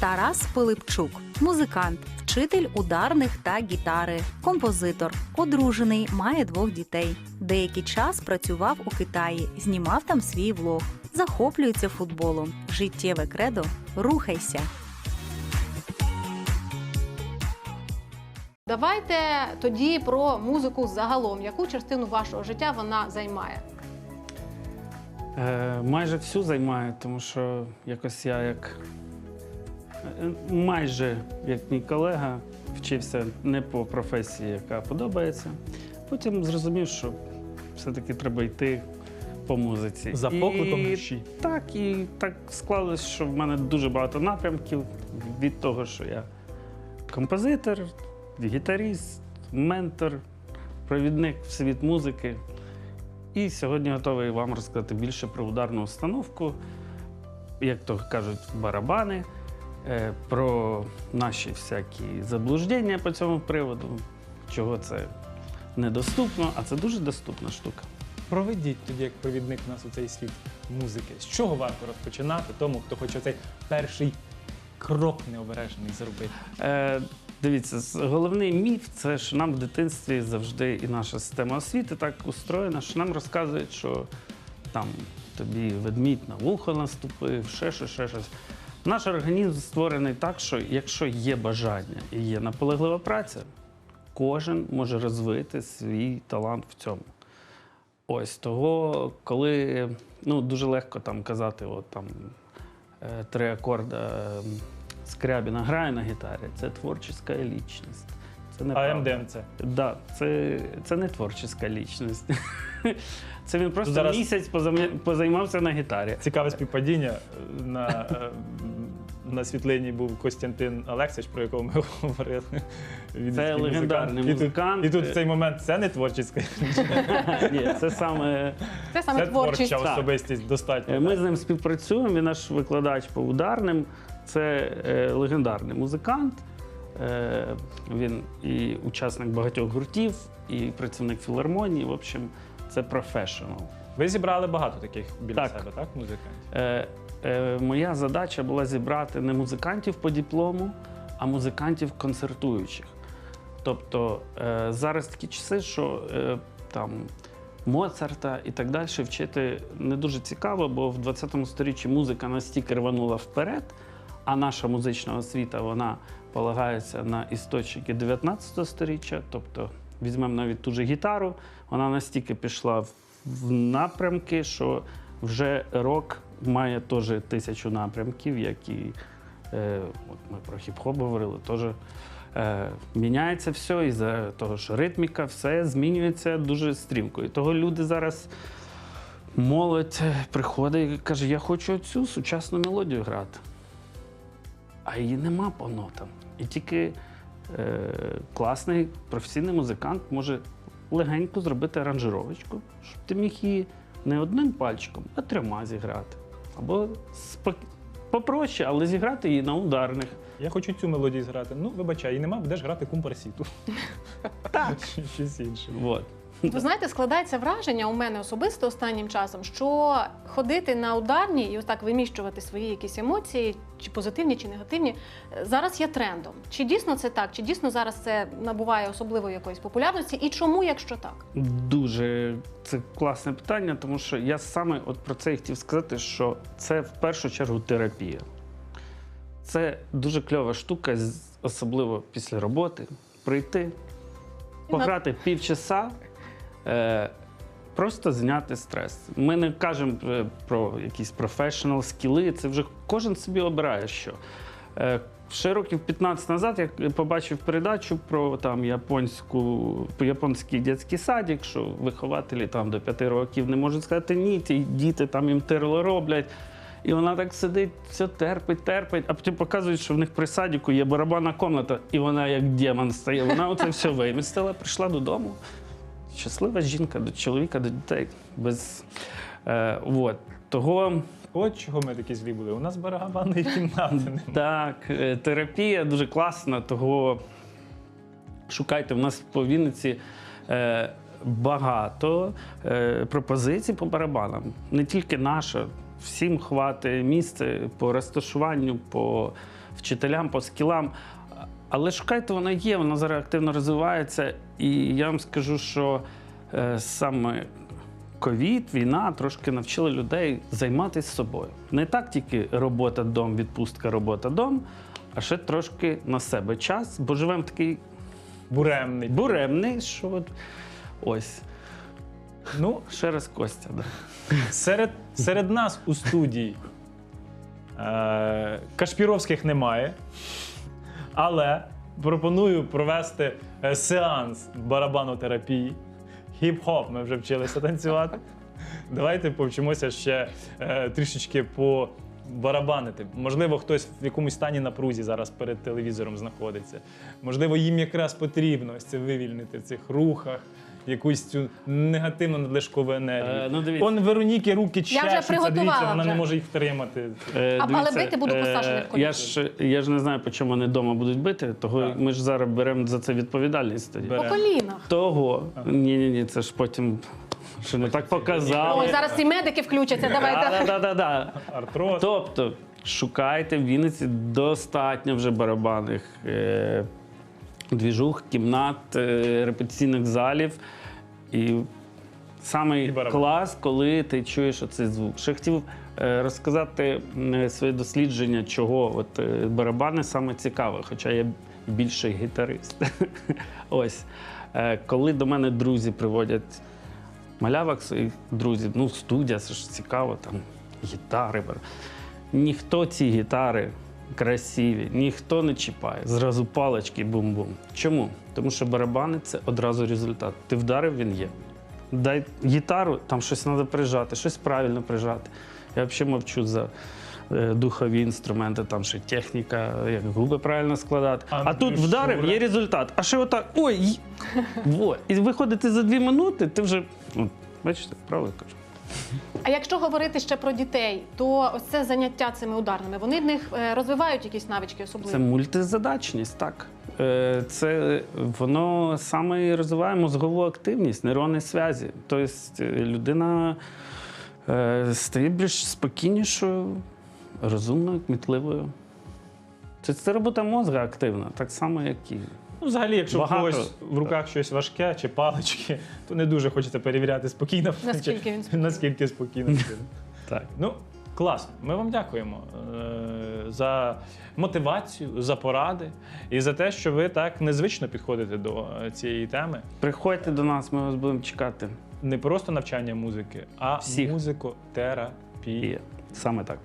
Тарас Пилипчук, музикант, вчитель ударних та гітари, композитор, одружений, має двох дітей. Деякий час працював у Китаї, знімав там свій влог, захоплюється футболом. Життєве кредо рухайся. Давайте тоді про музику загалом. Яку частину вашого життя вона займає? Е, майже всю займаю, тому що якось я як майже як мій колега вчився не по професії, яка подобається. Потім зрозумів, що все-таки треба йти по музиці. За покликом І душі. Так, і так склалось, що в мене дуже багато напрямків від того, що я композитор, гітаріст, ментор, провідник в світ музики. І сьогодні готовий вам розказати більше про ударну установку, як то кажуть, барабани, е, про наші всякі заблуждення по цьому приводу, чого це недоступно, а це дуже доступна штука. Проведіть тоді, як провідник нас у цей світ музики. З чого варто розпочинати тому, хто хоче цей перший крок необережений зробити? Е, дивіться, головний міф це що нам в дитинстві завжди і наша система освіти так устроєна, що нам розказують, що там тобі ведмідь на вухо наступив, ще щось, ще щось. Наш організм створений так, що якщо є бажання і є наполеглива праця, кожен може розвити свій талант в цьому. Ось того, коли ну, дуже легко там казати, от там е, три акорда е, Скрябіна грає на гітарі, це творча лічність. Це А неправда. МДМЦ. Да, це, це не творча лічність. Це він просто Зараз- місяць позаймався на гітарі. Цікаве співпадіння. На, е, на світлині був Костянтин Олексич, про якого ми говорили. Відомий легендарний музикант. музикант. І тут, і тут в цей момент це не творчість, Ні, це саме Це саме це творчість. творча особистість достатньо. Ми з ним співпрацюємо. Він наш викладач по ударним. Це е, легендарний музикант. Е, він і учасник багатьох гуртів, і працівник філармонії. В общем, це професіонал. Ви зібрали багато таких біля Так. себе, так, музикантів? Е, моя задача була зібрати не музикантів по диплому, а музикантів концертуючих. Тобто е, зараз такі часи, що е, там Моцарта і так далі вчити не дуже цікаво, бо в 20 сторіччі музика настільки рванула вперед, а наша музична освіта вона полагається на істочники 19 сторіччя. Тобто візьмемо навіть ту же гітару, вона настільки пішла в напрямки, що вже рок має теж тисячу напрямків, які е, от ми про хіп-хоп говорили, теж е, міняється все, і за того, що ритміка, все змінюється дуже стрімко. І того люди зараз. Молодь е, приходить і каже, я хочу цю сучасну мелодію грати. А її нема по нотам. І тільки е, класний професійний музикант може легенько зробити аранжировочку, щоб ти міг її не одним пальчиком, а трьома зіграти. Або спок... попроще, але зіграти її на ударних. Я хочу цю мелодію зграти. Ну, вибачай, і нема, будеш грати кумпарсіту. Так. Щось інше. Вот. Ви знаєте, складається враження у мене особисто останнім часом, що ходити на ударні і ось так виміщувати свої якісь емоції, чи позитивні, чи негативні, зараз є трендом. Чи дійсно це так? Чи дійсно зараз це набуває особливої якоїсь популярності? І чому, якщо так? Дуже це класне питання, тому що я саме от про це і хотів сказати, що це в першу чергу терапія. Це дуже кльова штука, особливо після роботи, прийти, пограти півчаса, просто зняти стрес. Ми не кажемо е, про якісь професіонал скіли, це вже кожен собі обирає що. Е, Ще років 15 назад я побачив передачу про там японську японський дитячий садик, що вихователі там до 5 років не можуть сказати ні, ті діти там їм терло роблять. І вона так сидить, все терпить, терпить, а потім показують, що в них при садіку є барабанна комната, і вона як демон стає. Вона оце все вимістила, прийшла додому. Щаслива жінка до чоловіка, до дітей. Без, е, вот. Того От чого ми такі злі були. У нас барабанної кімнати немає. так, е, терапія дуже класна, того шукайте. В нас по Вінниці е, багато е, пропозицій по барабанам. Не тільки наша, всім хватить місце по розташуванню, по вчителям по скілам. Але шукайте, воно є, воно зараз активно розвивається. І я вам скажу, що е, саме ковід, війна трошки навчила людей займатися собою. Не так тільки робота дом, відпустка, робота дом, а ще трошки на себе час, бо живемо такий Буремний. буремний, що от ось. Ну, Ще раз Костя. Да. серед, серед нас у студії е, Кашпіровських немає, але пропоную провести е, сеанс барабанотерапії. Хіп-хоп ми вже вчилися танцювати. Давайте повчимося ще е, трішечки по барабанити. Можливо, хтось в якомусь стані напрузі зараз перед телевізором знаходиться. Можливо, їм якраз потрібно ось це вивільнити в цих рухах, якусь цю негативну надлишкову енергію. Е, ну, дивіться. Он Вероніки руки Я вже чешуться, приготувала дивіться, вона вже. не може їх втримати. Е, А- але бити буду е, посаджених колін. Я ж, я ж не знаю, по чому вони вдома будуть бити, того Так. ми ж зараз беремо за це відповідальність тоді. По колінах. Того. Ні, ні, ні, це ж потім. Що не так показали. Ой, зараз ці медики включаться. Давайте. Да, да, да, да. Артроз. Тобто, шукайте в Вінниці достатньо вже барабанних е, двіжух, кімнат, е, репетиційних залів. І самий клас, коли ти чуєш оцей звук. Ще хотів е, розказати своє дослідження, чого от, е, барабани саме цікаве, хоча я більший гітарист. Ось. Е, коли до мене друзі приводять малявок своїх друзів, ну, студія, це ж цікаво, там гітари. Ніхто ці гітари красиві, ніхто не чіпає. Зразу палички бум-бум. Чому? Тому що барабани це одразу результат. Ти вдарив, він є. Дай гітару, там щось треба прижати, щось правильно прижати. Я взагалі мовчу за е, духові інструменти, там ще техніка, як губи правильно складати. А А, тут ну, вдарив, Шура? є результат. А ще отак, ой, во. І виходити за дві минути, ти вже. От, бачите, правильно кажу. А якщо говорити ще про дітей, то ось це заняття цими ударними, вони в них е, розвивають якісь навички особливі. Це мультизадачність, так. Е, Це воно саме розвиває мозгову активність, нейронні зв'язі. Тобто е, людина стає більш спокійнішою, розумною, кмітливою. Це робота мозга активна, так само, як і. Ну, взагалі, якщо в Багато. когось в руках щось важке чи палички, то не дуже хочеться перевіряти спокійно. Наскільки він спокійний. наскільки спокійно. Так. Ну, класно. Ми вам дякуємо е, за мотивацію, за поради і за те, що ви так незвично підходите до е, цієї теми. Приходьте до нас, ми вас будемо чекати. Не просто навчання музики, а Всіх. музикотерапія. І саме так.